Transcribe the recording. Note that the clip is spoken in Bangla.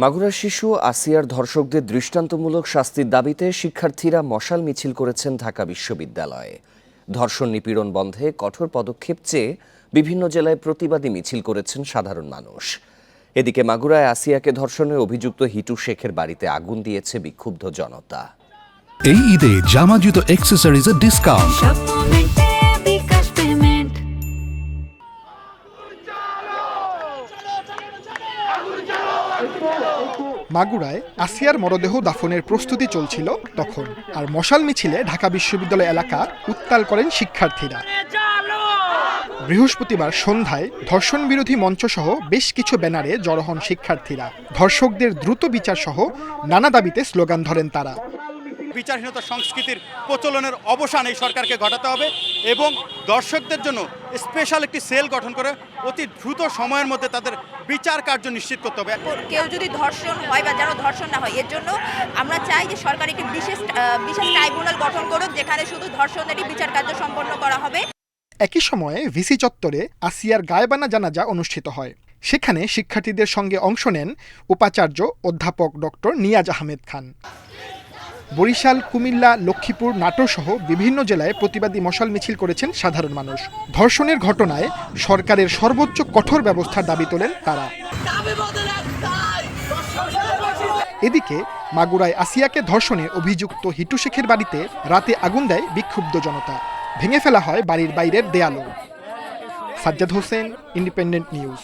মাগুরার শিশু আসিয়ার ধর্ষকদের দৃষ্টান্তমূলক শাস্তির দাবিতে শিক্ষার্থীরা মশাল মিছিল করেছেন ঢাকা বিশ্ববিদ্যালয়ে। ধর্ষণ নিপীড়ন বন্ধে কঠোর পদক্ষেপ চেয়ে বিভিন্ন জেলায় প্রতিবাদী মিছিল করেছেন সাধারণ মানুষ। এদিকে মাগুরায় আসিয়াকে ধর্ষণে অভিযুক্ত হিটু শেখের বাড়িতে আগুন দিয়েছে বিক্ষুব্ধ জনতা। এই ঈদে জামা জুতো অ্যাক্সেসরিজের ডিসকাউন্ট মাগুরায় আসিয়ার মরদেহ দাফনের প্রস্তুতি চলছিল তখন, আর মশাল মিছিলে ঢাকা বিশ্ববিদ্যালয় এলাকা উত্তাল করেন শিক্ষার্থীরা। বৃহস্পতিবার সন্ধ্যায় ধর্ষণ বিরোধী মঞ্চ সহ বেশ কিছু ব্যানারে জড়ো হন শিক্ষার্থীরা। ধর্ষকদের দ্রুত বিচার সহ নানা দাবিতে স্লোগান ধরেন তারা। বিচারহীনতা সংস্কৃতির প্রচলনের অবসান এই সরকারকে ঘটাতে হবে এবং দর্শকদের জন্য স্পেশাল একটি সেল গঠন করে অতি দ্রুত সময়ের মধ্যে তাদের বিচার কার্য নিশ্চিত করতে হবে। কেউ যদি ধর্ষণ হয় বা যেন ধর্ষণ না হয় এর জন্য আমরা চাই যে সরকার একটি বিশেষ আহ, বিশেষ ট্রাইব্যুনাল গঠন করুক যেখানে শুধু ধর্ষণেরই বিচার কার্য সম্পন্ন করা হবে। একই সময়ে ভিসি চত্বরে আসিয়ার গায়েবানা জানাজা অনুষ্ঠিত হয়। সেখানে শিক্ষার্থীদের সঙ্গে অংশ নেন উপাচার্য অধ্যাপক ডক্টর নিয়াজ আহমেদ খান। বরিশাল, কুমিল্লা, লক্ষ্মীপুর নাটোর সহ বিভিন্ন জেলায় প্রতিবাদী মশাল মিছিল করেছেন সাধারণ মানুষ। ধর্ষণের ঘটনায় সরকারের সর্বোচ্চ কঠোর ব্যবস্থার দাবি তোলেন তারা। এদিকে মাগুরায় আসিয়াকে ধর্ষণে অভিযুক্ত হিটু শেখের বাড়িতে রাতে আগুন দেয় বিক্ষুব্ধ জনতা। ভেঙে ফেলা হয় বাড়ির বাইরের দেয়ালও। Sajjad Hossain, independent news.